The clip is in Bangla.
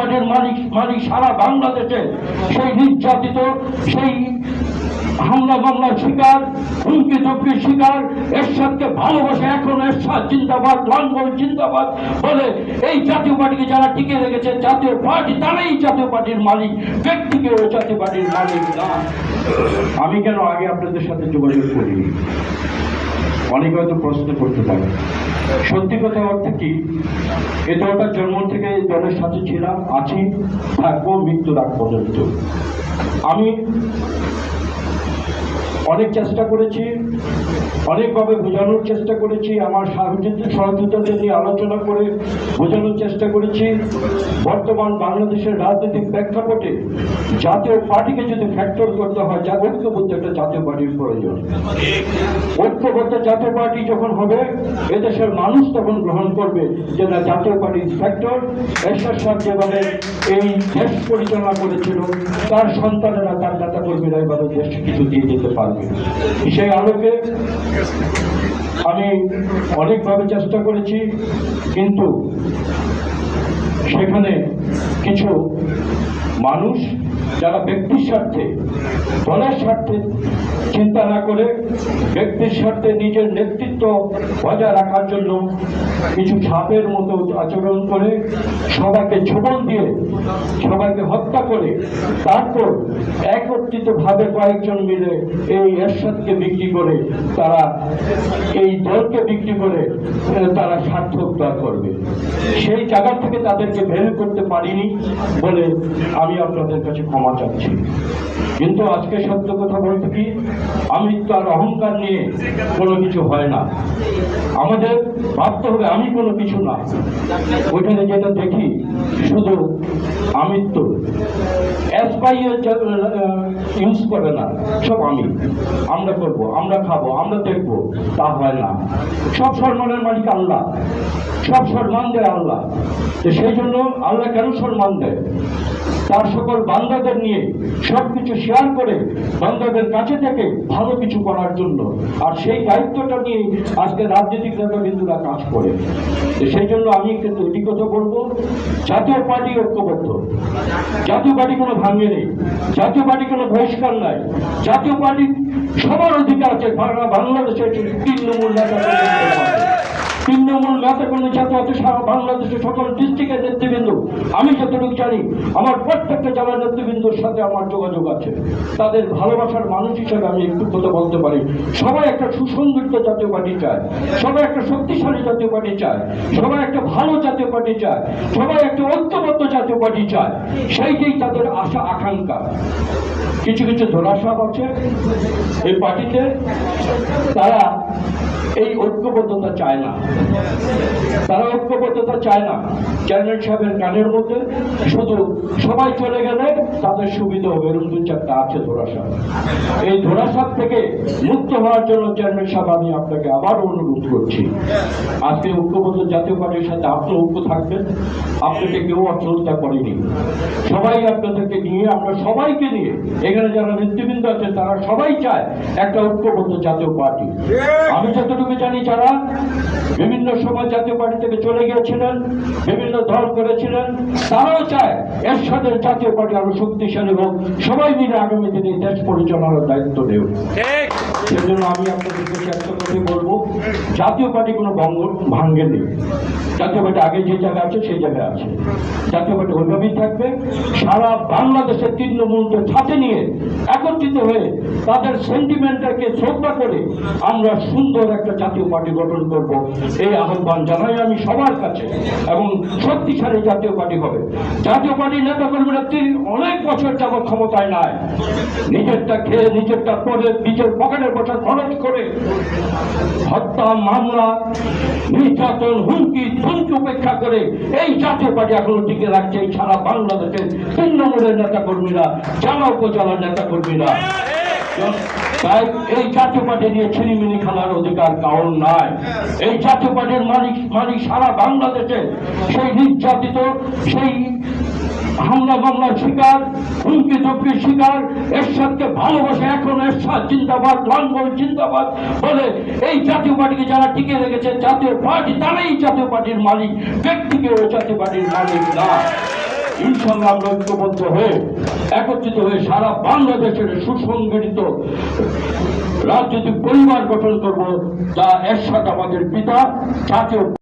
পার্টির মালিক মালিক সারা বাংলাদেশে সেই নির্যাতিত সেই হামলা মামলার শিকার, হুমকি ধমকির শিকার, এরশাদকে ভালোবাসে এখন এরশাদ জিন্দাবাদ লাঙ্গল জিন্দাবাদ বলে এই জাতীয় পার্টিকে যারা টিকে রেখেছে, জাতীয় পার্টি তারাই জাতীয় পার্টির মালিক, ব্যক্তিকে ও জাতীয় পার্টির মালিক না। আমি কেন আগে আপনাদের সাথে যোগাযোগ করিনি? অনেকে হয়তো প্রশ্ন করতে পারে। সত্যি কথা অর্থে কি? এ দলটার জন্ম থেকে এই দলের সাথে ছিলাম, আছি, থাকব মৃত্যুর আগ পর্যন্ত। আমি অনেক চেষ্টা করেছি। অনেকভাবে বোঝানোর চেষ্টা করেছি, আমার সাহয্য সহযোগিতাদের নিয়ে আলোচনা করে বোঝানোর চেষ্টা করেছি। বর্তমান বাংলাদেশের রাজনৈতিক প্রেক্ষাপটে জাতীয় পার্টিকে যদি ফ্যাক্টর করতে হয়, যা ঐক্যবদ্ধ একটা জাতীয় পার্টির প্রয়োজন। ঐক্যবদ্ধ জাতীয় পার্টি যখন হবে, এদেশের মানুষ তখন গ্রহণ করবে যে না, জাতীয় পার্টির ফ্যাক্টর এরশাদ সাহেব যেভাবে এই দেশ পরিচালনা করেছিল, তার সন্তানেরা, তার নেতা কর্মীরা এভাবে দেশকে কিছু দিয়ে যেতে পারবে। সেই আলোকে আমি অনেকভাবে চেষ্টা করেছি কিন্তু সেখানে কিছু মানুষ যারা ব্যক্তির স্বার্থে, দলের স্বার্থে চিন্তা না করে ব্যক্তির স্বার্থে নিজের নেতৃত্ব বজায় রাখার জন্য কিছু ছাপের মতো আচরণ করে সবাইকে ছোবল দিয়ে সবাইকে হত্যা করে তারপর একত্রিতভাবে কয়েকজন মিলে এই এরশাদকে বিক্রি করে তারা এই দলকে বিক্রি করে তারা স্বার্থ উদ্ধার করবে। সেই জায়গা থেকে তাদেরকে বের করতে পারিনি বলে আমি আপনাদের কাছে ক্ষমা চাচ্ছি। কিন্তু আজকে সত্য কথা বলতে কি? আমি তার অহংকার নিয়ে কোনো কিছু হয় না। আমাদের ভাবতে হবে আমি কোনো কিছু না। ওইখানে যেটা দেখি, শুধু আমিত্ব অ্যাসপাইয়ের ইউজ করে না, সব আমি। আমরা করব, আমরা খাব, আমরা দেখব, তা হয় না। সব সম্মানের মালিক আল্লাহ। সব সম্মান দেয় আল্লাহ। তো সেই জন্য আল্লাহ কেন সম্মান দেয়? তার সকল বান্দাদের নিয়ে সব কিছু শেয়ার করে বান্দাদের কাছে থেকে ভালো কিছু করার জন্য। আর সেই দায়িত্বটা নিয়ে আজকে রাজনৈতিক নেতাবিন্দুরা কাজ করে। সেই জন্য আমি কিন্তু এটি কথা বলব, জাতীয় পার্টি ঐক্যবদ্ধ। জাতীয় পার্টি কোনো ভাঙে নেই। জাতীয় পার্টি কোনো বহিষ্কার নাই। জাতীয় পার্টি সবার অধিকার আছে। বাংলা বাংলাদেশের তৃণমূল নেতা তৃণমূল নেতা কোনো ছাত্র আছে সারা বাংলাদেশের সকল ডিস্ট্রিক্টের নেতৃবৃন্দ। আমি যতটুকু জানি, আমার প্রত্যেকটা জেলার নেতৃবৃন্দর সাথে আমার যোগাযোগ আছে। তাদের ভালোবাসার মানুষ হিসেবে আমি একটু কথা বলতে পারি। সবাই একটা সুসংগঠিত জাতীয় পার্টি চায়। সবাই একটা শক্তিশালী জাতীয় পার্টি চায়। সবাই একটা ভালো জাতীয় পার্টি চায়। সবাই একটা ঐক্যবদ্ধ জাতীয় পার্টি চায়। সেইটাই তাদের আশা, আকাঙ্ক্ষা। কিছু কিছু ধরাসাপ আছে এই পার্টিতে। তারা এই ঐক্যবদ্ধতা চায় না। তারা ঐক্যবদ্ধতা চায় না। চেয়ারম্যান সাহেবের কানের মধ্যে শুধু সবাই চলে গেলে তাদের সুবিধা হবে। এরকম দু চারটা আছে ধরাসাপ এই ধরাসাপ থেকে মুক্ত হওয়ার জন্য চেয়ারম্যান সাহেব, আমি আপনাকে আবার অনুরোধ করছি। আজকে ঐক্যবদ্ধ জাতীয় পার্টির সাথে আপনি ঐক্য থাকবেন। আপনাকে কেউ অচলতা করেনি। সবাই আপনাদেরকে নিয়ে, আমরা সবাইকে নিয়ে, এখানে যারা নেতৃবৃন্দ আছে তারা সবাই চায় একটা ঐক্যবদ্ধ জাতীয় পার্টি। আমি যতটুকু জানি যারা বিভিন্ন সময় জাতীয় পার্টি থেকে চলে গিয়েছিলেন, বিভিন্ন দল করেছিলেন, তারাও চায় এর সাথে জাতীয় পার্টি আরও শক্তিশালী এবং সবাই মিলে আগামী দিনে দেশ পরিচালনার দায়িত্ব নেব সেজন্য আমি আপনাদের কাছে একটা কথাই বলব, জাতীয় পার্টি কোনো ভঙ্গ ভাঙ্গে নেই জাতীয় পার্টি আগে যে জায়গায় আছে, সেই জায়গায় আছে। জাতীয় পার্টি ওইভাবেই থাকবে। সারা বাংলাদেশের তৃণমূলকে সাথে নিয়ে একত্রিত হয়ে তাদের সেন্টিমেন্টটাকে শ্রদ্ধা করে আমরা সুন্দর একটা জাতীয় পার্টি গঠন করব। এই আহ্বান জানাই আমি সবার কাছে এবং শক্তিশালী জাতীয় পার্টি হবে। জাতীয় পার্টির নেতা কর্মীরা অনেক বছর যাবৎ ক্ষমতায় নাই। নিজেরটা খেয়ে নিজেরটা করে নিজের পকেটের পয়সা খরচ করে হত্যা, মামলা, নির্যাতন, হুমকি, ধমকি উপেক্ষা করে এই জাতীয় পার্টি এখনও টিকে রাখছে সারা বাংলাদেশের তৃণমূলের নেতা কর্মীরা জেলা উপজেলার নেতা কর্মীরা তাই এই জাতীয় পার্টি নিয়ে ছিনিমিনি খেলার অধিকার কারণ নাই। এই জাতীয় পার্টির মালিক মালিক সারা বাংলাদেশে, সেই নির্যাতিত, সেই হামলা মামলার শিকার, হুমকি ধমকির শিকার, এরশাদকে ভালোবাসে এখন এরশাদ জিন্দাবাদ, লাঙ্গল জিন্দাবাদ বলে এই জাতীয় পার্টিকে যারা টিকে রেখেছে, জাতীয় পার্টি তারাই জাতীয় পার্টির মালিক, ব্যক্তিকে ও জাতীয় পার্টির মালিক না। ইনশাল্লাহ ঐক্যবদ্ধ হয়ে, একত্রিত হয়ে সারা বাংলাদেশের সুসংগঠিত রাজনৈতিক পরিবার গঠন করব, যা এরশাদ আমাদের পিতা, জাতীয়